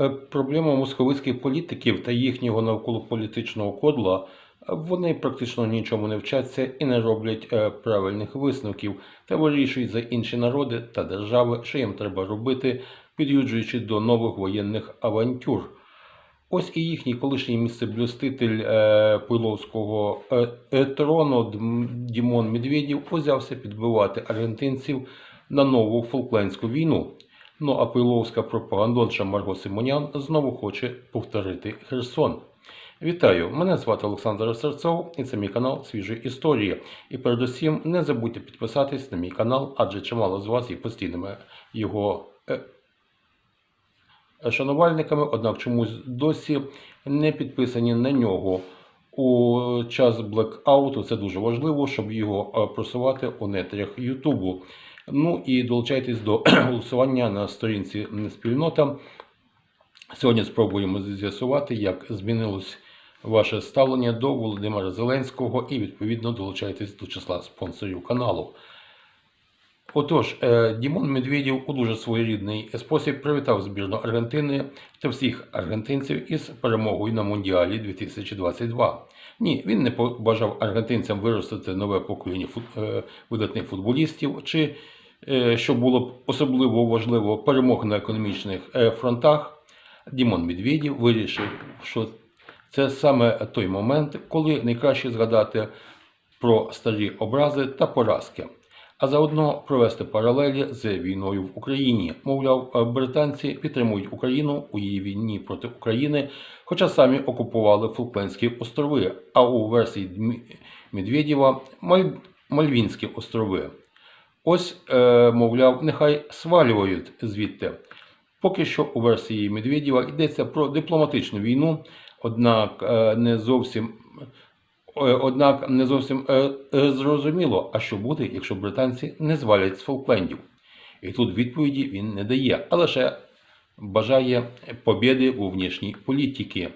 Е, Проблема московицьких політиків та їхнього навколополітичного кодла е, вони практично нічому не вчаться і не роблять е, правильних висновків та вирішують за інші народи та держави, що їм треба робити, під'юджуючи до нових воєнних авантюр. Ось і їхній колишній місцеблюститель Пиловського трону Дімон Медведєв узявся підбивати аргентинців на нову Фолклендську війну. Ну а пиловська пропагандонша Марго Симонян знову хоче повторити Херсон. Вітаю! Мене звати Олександр Серцов і це мій канал Свіжі Історії. І передусім не забудьте підписатись на мій канал, адже чимало з вас є постійними його е, шанувальниками, однак чомусь досі не підписані на нього. У час блекауту це дуже важливо, щоб його е, просувати у нетрях Ютубу. Ну і долучайтесь до голосування на сторінці спільнота. Сьогодні спробуємо з'ясувати, як змінилось ваше ставлення до Володимира Зеленського і відповідно долучайтесь до числа спонсорів каналу. Отож, е, Дімон Медведєв у дуже своєрідний спосіб привітав збірну Аргентини та всіх аргентинців із перемогою на Мундіалі 2022. Ні, він не побажав аргентинцям виростити нове покоління е, видатних футболістів, чи, що було особливо важливо, перемог на економічних е, фронтах. Дімон Медведєв вирішив, що це саме той момент, коли найкраще згадати про старі образи та поразки, а заодно провести паралелі з війною в Україні. Мовляв, е, британці підтримують Україну у її війні проти України, хоча самі окупували Фолклендські острови, а у версії Медведєва Маль... Мальвінські острови. Ось, е, мовляв, нехай свалюють звідти. Поки що у версії Медведєва йдеться про дипломатичну війну, однак е, не зовсім е, однак не зовсім е, е, зрозуміло, а що буде, якщо британці не звалять з Фолклендів. І тут відповіді він не дає, а лише бажає побєди у внішній політиці.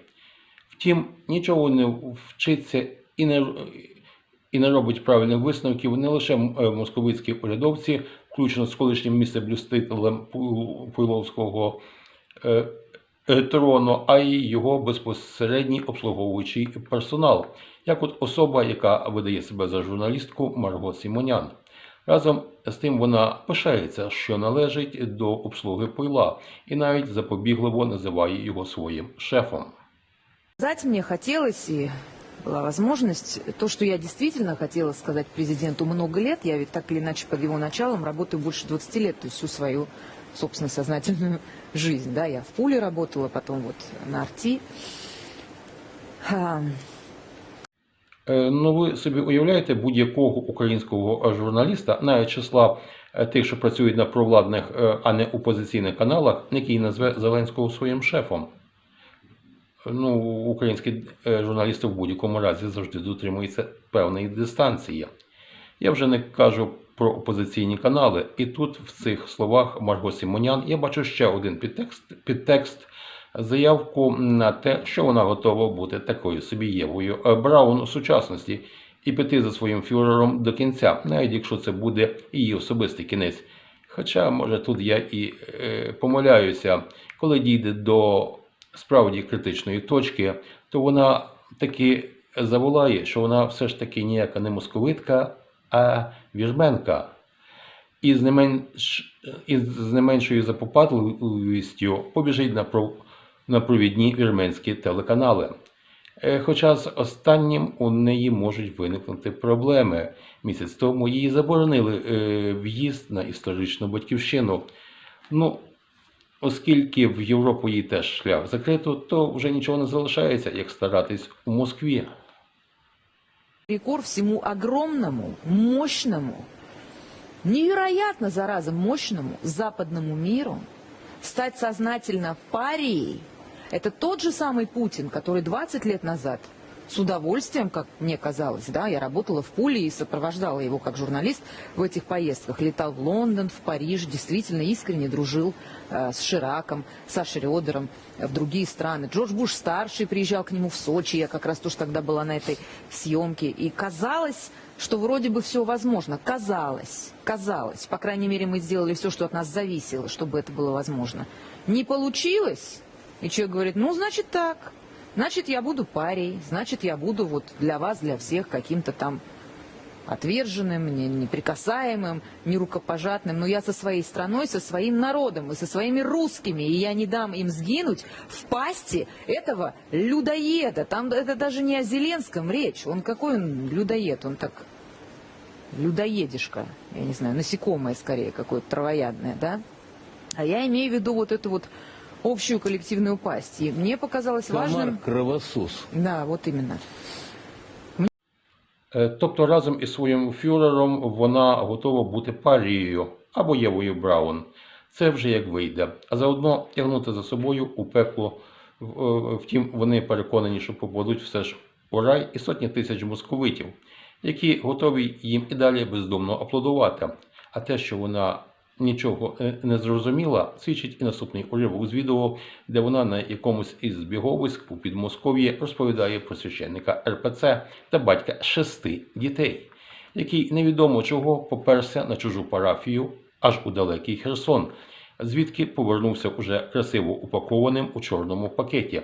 Втім, нічого не вчиться і не, і не робить правильних висновків не лише е, московицькі урядовці, включно з колишнім місцеблюстителем Пу- Пиловського е, е, трону, а й його безпосередній обслуговуючий персонал, як от особа, яка видає себе за журналістку Марго Сімонян. Разом з тим вона пишається, що належить до обслуги пойла, і навіть запобігливо називає його своїм шефом. Сказать мне хотелось, и была возможность, то, что я действительно хотела сказать президенту много лет, я ведь так или иначе под его началом работаю больше 20 лет, то есть всю свою, собственно, сознательную жизнь, да, я в Пуле работала, потом вот на Арти. Е, Ну, ви собі уявляєте будь-якого українського журналіста, навіть числа е, тих, що працюють на провладних, е, а не опозиційних каналах, який назве Зеленського своїм шефом. Ну, українські е, журналісти в будь-якому разі завжди дотримуються певної дистанції. Я вже не кажу про опозиційні канали, і тут в цих словах Марго Сімонян я бачу ще один підтекст, підтекст заявку на те, що вона готова бути такою собі Євою Браун у сучасності і піти за своїм фюрером до кінця, навіть якщо це буде її особистий кінець. Хоча, може, тут я і е, помиляюся, коли дійде до справді критичної точки, то вона таки заволає, що вона все ж таки ніяка не московитка, а віжменка. І з не, менш, і з не меншою запопадливістю побіжить на, про, на провідні вірменські телеканали. Е, Хоча з останнім у неї можуть виникнути проблеми. Місяць тому їй заборонили е, в'їзд на історичну батьківщину. Ну, оскільки в Європу їй теж шлях закрито, то вже нічого не залишається, як старатись у Москві. рекорд всему огромному, мощному, невероятно, зараза, мощному западному миру стать сознательно парией, это тот же самый Путин, который 20 лет назад с удовольствием, как мне казалось, да, я работала в Пуле и сопровождала его как журналист в этих поездках, летал в Лондон, в Париж, действительно искренне дружил э, с Шираком, со Шредером, э, в другие страны. Джордж Буш старший приезжал к нему в Сочи, я как раз тоже тогда была на этой съемке, и казалось, что вроде бы все возможно, казалось, казалось, по крайней мере мы сделали все, что от нас зависело, чтобы это было возможно. Не получилось, И человек говорит, ну, значит так. Значит, я буду парей, значит, я буду вот для вас, для всех каким-то там отверженным, не- неприкасаемым, нерукопожатным. Но я со своей страной, со своим народом и со своими русскими, и я не дам им сгинуть в пасти этого людоеда. Там это даже не о Зеленском речь. Он какой он людоед? Он так людоедишка, я не знаю, насекомое скорее какое-то травоядное, да? А я имею в виду вот эту вот общую коллективную пасть. И мне показалось важным... Комар кровосос. Да, вот именно. Е, Тобто разом із своїм фюрером вона готова бути парією або Євою Браун. Це вже як вийде. А заодно тягнути за собою у пекло. Е, Втім, вони переконані, що попадуть все ж у рай і сотні тисяч московитів, які готові їм і далі бездомно аплодувати. А те, що вона нічого е, не зрозуміла, свідчить і наступний уривок з відео, де вона на якомусь із збіговиськ у Підмосков'ї розповідає про священника РПЦ та батька шести дітей, який невідомо чого поперся на чужу парафію аж у далекий Херсон, звідки повернувся уже красиво упакованим у чорному пакеті.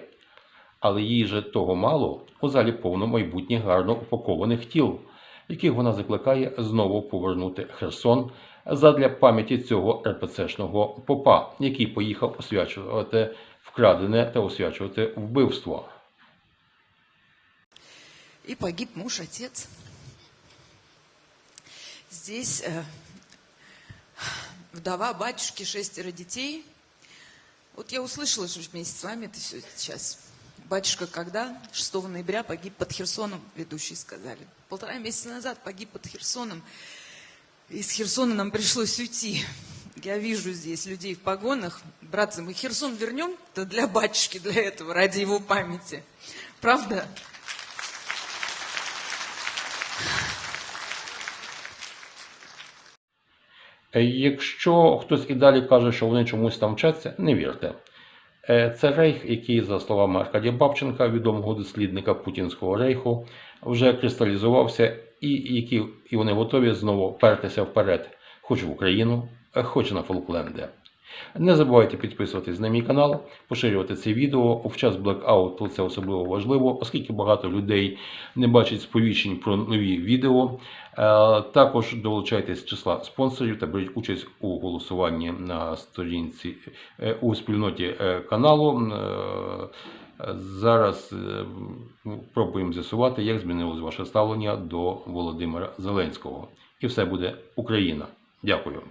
Але їй же того мало, у залі повно майбутніх гарно упакованих тіл, яких вона закликає знову повернути Херсон задля пам'яті цього РПЦшного попа, який поїхав освячувати вкрадене та освячувати вбивство. И погиб муж, отец. Здесь э, вдова батюшки, шестеро детей. Вот я услышала, что вместе с вами это все сейчас. Батюшка когда? 6 ноября погиб под Херсоном, ведущие сказали. Полтора месяца назад погиб под Херсоном. Из Херсона нам пришлось уйти. Я вижу здесь людей в погонах. Братцы, мы Херсон вернем? Да для батюшки, для этого, ради его памяти. Правда? Е, Якщо хтось і далі каже, що вони чомусь там вчаться, не вірте. Е, Це рейх, який, за словами Аркадія Бабченка, відомого дослідника Путінського рейху, вже кристалізувався, і які і вони готові знову пертися вперед, хоч в Україну, е, хоч на Фолкленди. Не забувайте підписуватись на мій канал, поширювати це відео. У час блекауту це особливо важливо, оскільки багато людей не бачать сповіщень про нові відео. Е, Також долучайтесь з числа спонсорів та беріть участь у голосуванні на сторінці е, у спільноті е, каналу. Зараз пробуємо з'ясувати, як змінилось ваше ставлення до Володимира Зеленського. І все буде Україна. Дякую.